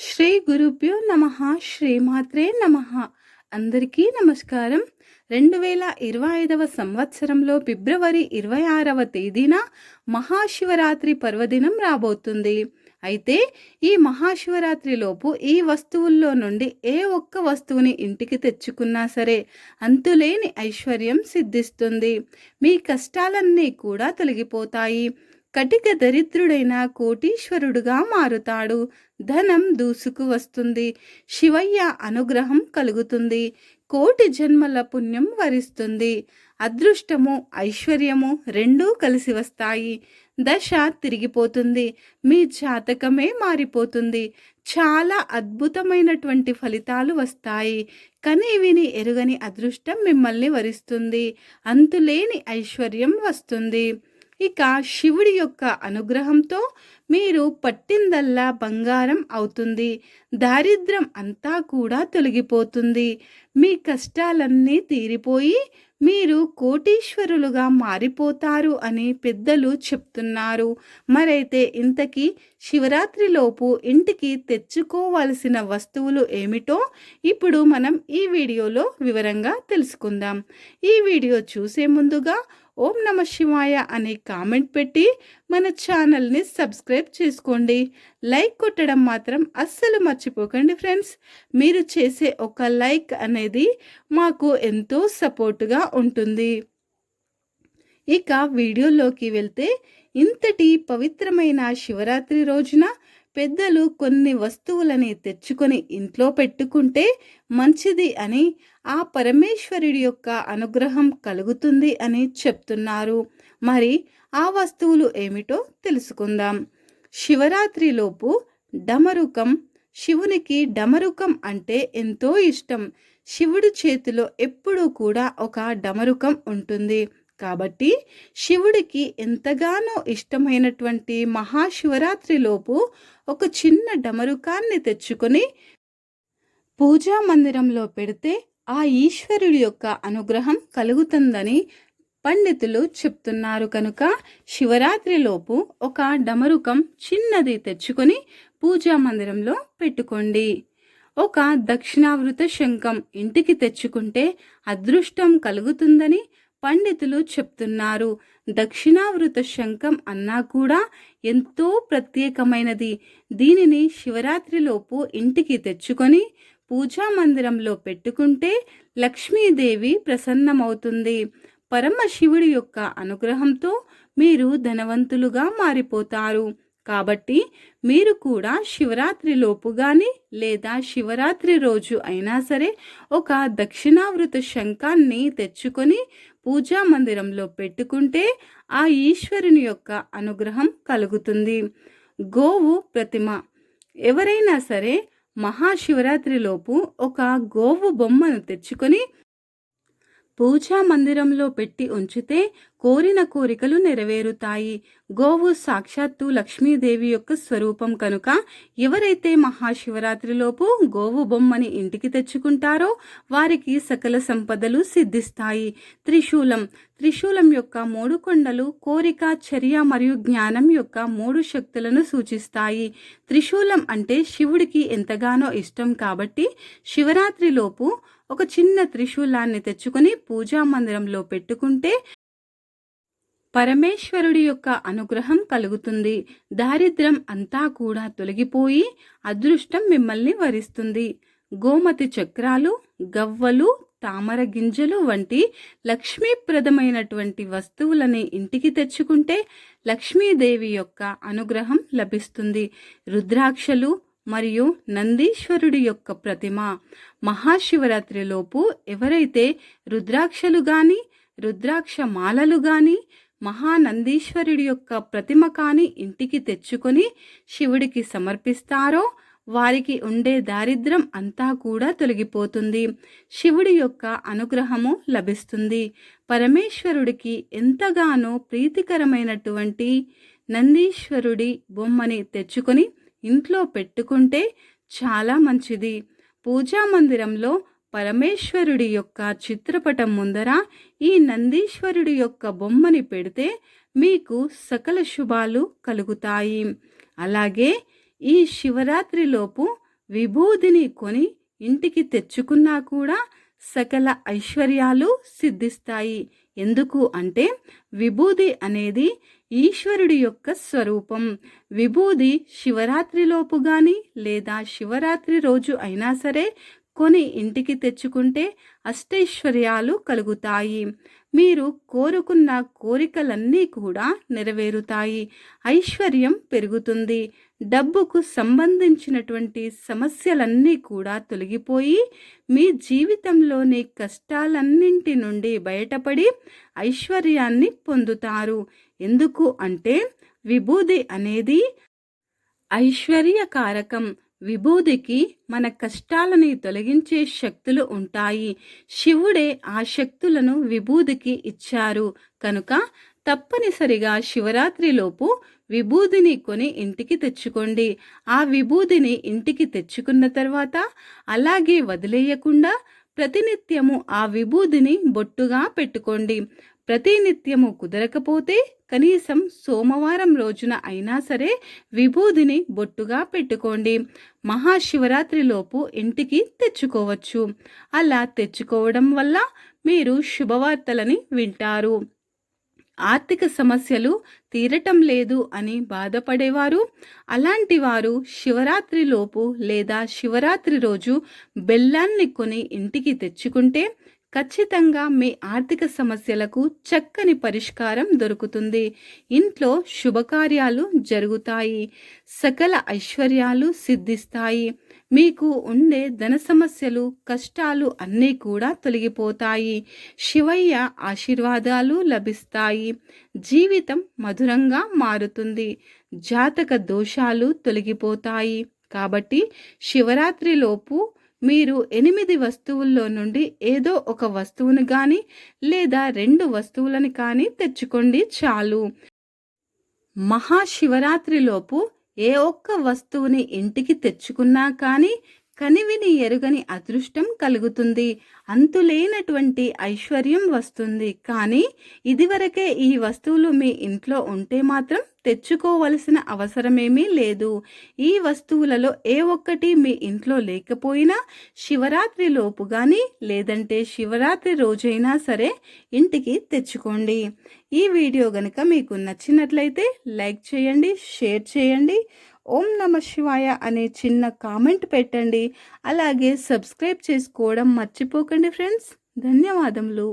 శ్రీ గురుభ్యో నమ శ్రీమాత్రే నమ. అందరికీ నమస్కారం. రెండు వేల ఇరవై ఐదవ సంవత్సరంలో ఫిబ్రవరి ఇరవై ఆరవ తేదీన మహాశివరాత్రి పర్వదినం రాబోతుంది. అయితే ఈ మహాశివరాత్రిలోపు ఈ వస్తువుల్లో నుండి ఏ ఒక్క వస్తువుని ఇంటికి తెచ్చుకున్నా సరే అంతులేని ఐశ్వర్యం సిద్ధిస్తుంది. మీ కష్టాలన్నీ కూడా తొలగిపోతాయి. కటిక దరిద్రుడైన కోటీశ్వరుడుగా మారుతాడు. ధనం దూసుకు వస్తుంది. శివయ్య అనుగ్రహం కలుగుతుంది. కోటి జన్మల పుణ్యం వరిస్తుంది. అదృష్టము ఐశ్వర్యము రెండూ కలిసి వస్తాయి. దశ తిరిగిపోతుంది. మీ జాతకమే మారిపోతుంది. చాలా అద్భుతమైనటువంటి ఫలితాలు వస్తాయి. కని విని ఎరుగని అదృష్టం మిమ్మల్ని వరిస్తుంది. అంతులేని ఐశ్వర్యం వస్తుంది. ఇక శివుడి యొక్క అనుగ్రహంతో మీరు పట్టిందల్లా బంగారం అవుతుంది. దారిద్రం అంతా కూడా తొలగిపోతుంది. మీ కష్టాలన్నీ తీరిపోయి మీరు కోటీశ్వరులుగా మారిపోతారు అని పెద్దలు చెప్తున్నారు. మరైతే ఇంతకీ శివరాత్రిలోపు ఇంటికి తెచ్చుకోవాల్సిన వస్తువులు ఏమిటో ఇప్పుడు మనం ఈ వీడియోలో వివరంగా తెలుసుకుందాం. ఈ వీడియో చూసే ముందుగా ఓం నమ శివాయ అనే కామెంట్ పెట్టి మన ఛానల్ని సబ్స్క్రైబ్ చేసుకోండి. లైక్ కొట్టడం మాత్రం అస్సలు మర్చిపోకండి ఫ్రెండ్స్. మీరు చేసే ఒక లైక్ అనేది మాకు ఎంతో సపోర్టుగా ఉంటుంది. ఇక వీడియోలోకి వెళ్తే ఇంతటి పవిత్రమైన శివరాత్రి రోజున పెద్దలు కొన్ని వస్తువులని తెచ్చుకొని ఇంట్లో పెట్టుకుంటే మంచిది అని ఆ పరమేశ్వరుడి యొక్క అనుగ్రహం కలుగుతుంది అని చెప్తున్నారు. మరి ఆ వస్తువులు ఏమిటో తెలుసుకుందాం. శివరాత్రిలోపు డమరుకం. శివునికి డమరుకం అంటే ఎంతో ఇష్టం. శివుడి చేతిలో ఎప్పుడూ కూడా ఒక డమరుకం ఉంటుంది. కాబట్టి శివుడికి ఎంతగానో ఇష్టమైనటువంటి మహాశివరాత్రిలోపు ఒక చిన్న డమరుకాన్ని తెచ్చుకొని పూజా మందిరంలో పెడితే ఆ ఈశ్వరుడి యొక్క అనుగ్రహం కలుగుతుందని పండితులు చెప్తున్నారు కనుక శివరాత్రిలోపు ఒక డమరుకం చిన్నది తెచ్చుకొని పూజా మందిరంలో పెట్టుకోండి. ఒక దక్షిణావృత శంఖం ఇంటికి తెచ్చుకుంటే అదృష్టం కలుగుతుందని పండితులు చెప్తున్నారు. దక్షిణావృత శంఖం అన్నా కూడా ఎంతో ప్రత్యేకమైనది. దీనిని శివరాత్రిలోపు ఇంటికి తెచ్చుకొని పూజా మందిరంలో పెట్టుకుంటే లక్ష్మీదేవి ప్రసన్నమవుతుంది. పరమశివుడి యొక్క అనుగ్రహంతో మీరు ధనవంతులుగా మారిపోతారు. కాబట్టి మీరు కూడా శివరాత్రి లోపు కానీ లేదా శివరాత్రి రోజు అయినా సరే ఒక దక్షిణావృత శంఖాన్ని తెచ్చుకొని పూజా మందిరంలో పెట్టుకుంటే ఆ ఈశ్వరుని యొక్క అనుగ్రహం కలుగుతుంది. గోవు ప్రతిమ. ఎవరైనా సరే మహాశివరాత్రిలోపు ఒక గోవు బొమ్మను తెచ్చుకొని పూజా మందిరంలో పెట్టి ఉంచితే కోరిన కోరికలు నెరవేరుతాయి. గోవు సాక్షాత్తు లక్ష్మీదేవి యొక్క స్వరూపం కనుక ఎవరైతే మహాశివరాత్రిలోపు గోవు బొమ్మని ఇంటికి తెచ్చుకుంటారో వారికి సకల సంపదలు సిద్ధిస్తాయి. త్రిశూలం. త్రిశూలం యొక్క మూడు కొండలు కోరిక చర్య మరియు జ్ఞానం యొక్క మూడు శక్తులను సూచిస్తాయి. త్రిశూలం అంటే శివుడికి ఎంతగానో ఇష్టం కాబట్టి శివరాత్రిలోపు ఒక చిన్న త్రిశూలాన్ని తెచ్చుకొని పూజా మందిరంలో పెట్టుకుంటే పరమేశ్వరుడి యొక్క అనుగ్రహం కలుగుతుంది. దారిద్ర్యం అంతా కూడా తొలగిపోయి అదృష్టం మిమ్మల్ని వరిస్తుంది. గోమతి చక్రాలు గవ్వలు తామర గింజలు వంటి లక్ష్మీప్రదమైనటువంటి వస్తువులని ఇంటికి తెచ్చుకుంటే లక్ష్మీదేవి యొక్క అనుగ్రహం లభిస్తుంది. రుద్రాక్షలు మరియు నందీశ్వరుడి యొక్క ప్రతిమ. మహాశివరాత్రిలోపు ఎవరైతే రుద్రాక్షలు కానీ రుద్రాక్ష మాలలు కానీ మహానందీశ్వరుడి యొక్క ప్రతిమ కాని ఇంటికి తెచ్చుకొని శివుడికి సమర్పిస్తారో వారికి ఉండే దారిద్రం అంతా కూడా తొలగిపోతుంది. శివుడి యొక్క అనుగ్రహము లభిస్తుంది. పరమేశ్వరుడికి ఎంతగానో ప్రీతికరమైనటువంటి నందీశ్వరుడి బొమ్మని తెచ్చుకొని ఇంట్లో పెట్టుకుంటే చాలా మంచిది. పూజా మందిరంలో పరమేశ్వరుడి యొక్క చిత్రపటం ముందర ఈ నందీశ్వరుడి యొక్క బొమ్మని పెడితే మీకు సకల శుభాలు కలుగుతాయి. అలాగే ఈ శివరాత్రిలోపు విభూదిని కొని ఇంటికి తెచ్చుకున్నా కూడా సకల ఐశ్వర్యాలు సిద్ధిస్తాయి. ఎందుకు అంటే విభూది అనేది ఈశ్వరుడి యొక్క స్వరూపం. విభూది శివరాత్రిలోపు కానీ లేదా శివరాత్రి రోజు అయినా సరే కొని ఇంటికి తెచ్చుకుంటే అష్టైశ్వర్యాలు కలుగుతాయి. మీరు కోరుకున్న కోరికలన్నీ కూడా నెరవేరుతాయి. ఐశ్వర్యం పెరుగుతుంది. డబ్బుకు సంబంధించినటువంటి సమస్యలన్నీ కూడా తొలగిపోయి మీ జీవితంలోని కష్టాలన్నింటి నుండి బయటపడి ఐశ్వర్యాన్ని పొందుతారు. ఎందుకు అంటే విభూది అనేది ఐశ్వర్యకారకం. విభూదికి మన కష్టాలని తొలగించే శక్తులు ఉంటాయి. శివుడే ఆ శక్తులను విభూదికి ఇచ్చారు. కనుక తప్పనిసరిగా శివరాత్రిలోపు విభూదిని కొని ఇంటికి తెచ్చుకోండి. ఆ విభూదిని ఇంటికి తెచ్చుకున్న తర్వాత అలాగే వదిలేయకుండా ప్రతినిత్యము ఆ విభూదిని బొట్టుగా పెట్టుకోండి. ప్రతినిత్యము కుదరకపోతే కనీసం సోమవారం రోజున అయినా సరే విభూదిని బొట్టుగా పెట్టుకోండి. మహాశివరాత్రిలోపు ఇంటికి తెచ్చుకోవచ్చు. అలా తెచ్చుకోవడం వల్ల మీరు శుభవార్తలని వింటారు. ఆర్థిక సమస్యలు తీరటం లేదు అని బాధపడేవారు. అలాంటి వారు శివరాత్రిలోపు లేదా శివరాత్రి రోజు బెల్లాన్ని కొని ఇంటికి తెచ్చుకుంటే ఖచ్చితంగా మీ ఆర్థిక సమస్యలకు చక్కని పరిష్కారం దొరుకుతుంది. ఇంట్లో శుభకార్యాలు జరుగుతాయి. సకల ఐశ్వర్యాలు సిద్ధిస్తాయి. మీకు ఉండే ధన సమస్యలు కష్టాలు అన్నీ కూడా తొలగిపోతాయి. శివయ్య ఆశీర్వాదాలు లభిస్తాయి. జీవితం మధురంగా మారుతుంది. జాతక దోషాలు తొలగిపోతాయి. కాబట్టి శివరాత్రిలోపు మీరు ఎనిమిది వస్తువుల్లో నుండి ఏదో ఒక వస్తువును కానీ లేదా రెండు వస్తువులను కానీ తెచ్చుకోండి చాలు. మహాశివరాత్రిలోపు ఏ ఒక్క వస్తువుని ఇంటికి తెచ్చుకున్నా కానీ కనివిని ఎరుగని అదృష్టం కలుగుతుంది. అంతులేనటువంటి ఐశ్వర్యం వస్తుంది. కానీ ఇదివరకే ఈ వస్తువులు మీ ఇంట్లో ఉంటే మాత్రం తెచ్చుకోవలసిన అవసరమేమీ లేదు. ఈ వస్తువులలో ఏ ఒక్కటి మీ ఇంట్లో లేకపోయినా శివరాత్రి లోపు కానీ లేదంటే శివరాత్రి రోజైనా సరే ఇంటికి తెచ్చుకోండి. ఈ వీడియో గనుక మీకు నచ్చినట్లయితే లైక్ చేయండి షేర్ చేయండి. ఓం నమ శివాయ అనే చిన్న కామెంట్ పెట్టండి. అలాగే సబ్స్క్రైబ్ చేసుకోవడం మర్చిపోకండి ఫ్రెండ్స్. ధన్యవాదములు.